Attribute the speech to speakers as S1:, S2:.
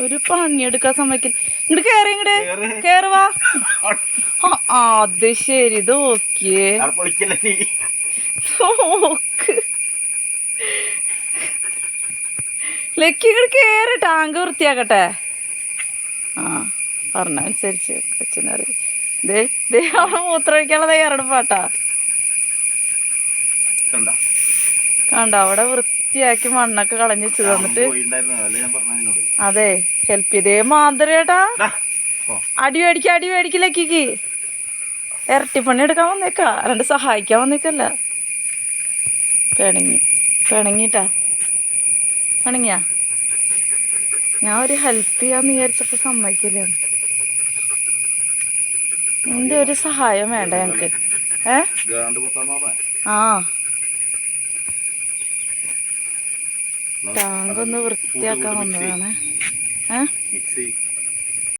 S1: ഒരു പണിയെടുക്കാൻ സമ്മതിക്കില്ല. ഇങ്ങോട്ട് കേറി ഇങ്ങോട്ട്
S2: കേറ്.
S1: കേറുവാ അത് ശരി ഇത് നോക്ക്. ലക്കി ഇങ്ങോട്ട് കേറി ടാങ്ക് വൃത്തിയാക്കട്ടെ. ആ പറഞ്ഞ അനുസരിച്ച് കൊച്ചിനറിയും ദേ ദേ അവിടെ മൂത്രമൊഴിക്കാനുള്ള തയ്യാറെടുപ്പാട്ടാ
S2: കണ്ട?
S1: അവിടെ അവിടെ വൃത്തിയാക്കി മണ്ണൊക്കെ കളഞ്ഞു വെച്ച് തന്നിട്ട് അതെ ഹെൽപ്പ് ചെയ്തേ.
S2: പോ.
S1: അടി മേടിക്ക അടി മേടിക്കലേക്ക് ലക്കിക്ക്. ഇരട്ടിപ്പണി എടുക്കാൻ വന്നേക്കാ. അല്ലാണ്ട് സഹായിക്കാൻ വന്നേക്കല്ല. പിണങ്ങി പിണങ്ങിട്ടാ. പിണങ്ങിയാ? ഞാൻ ഒരു ഹെൽപ്പ് ചെയ്യാന്ന് വിചാരിച്ചപ്പോ സമ്മതിക്കില്ല. നിന്റെ ഒരു സഹായം വേണ്ട ഞങ്ങക്ക്. ഏ? ആ. ടാങ്ക് ഒന്ന് വൃത്തിയാക്കാൻ വന്നതാണ്. ഏ?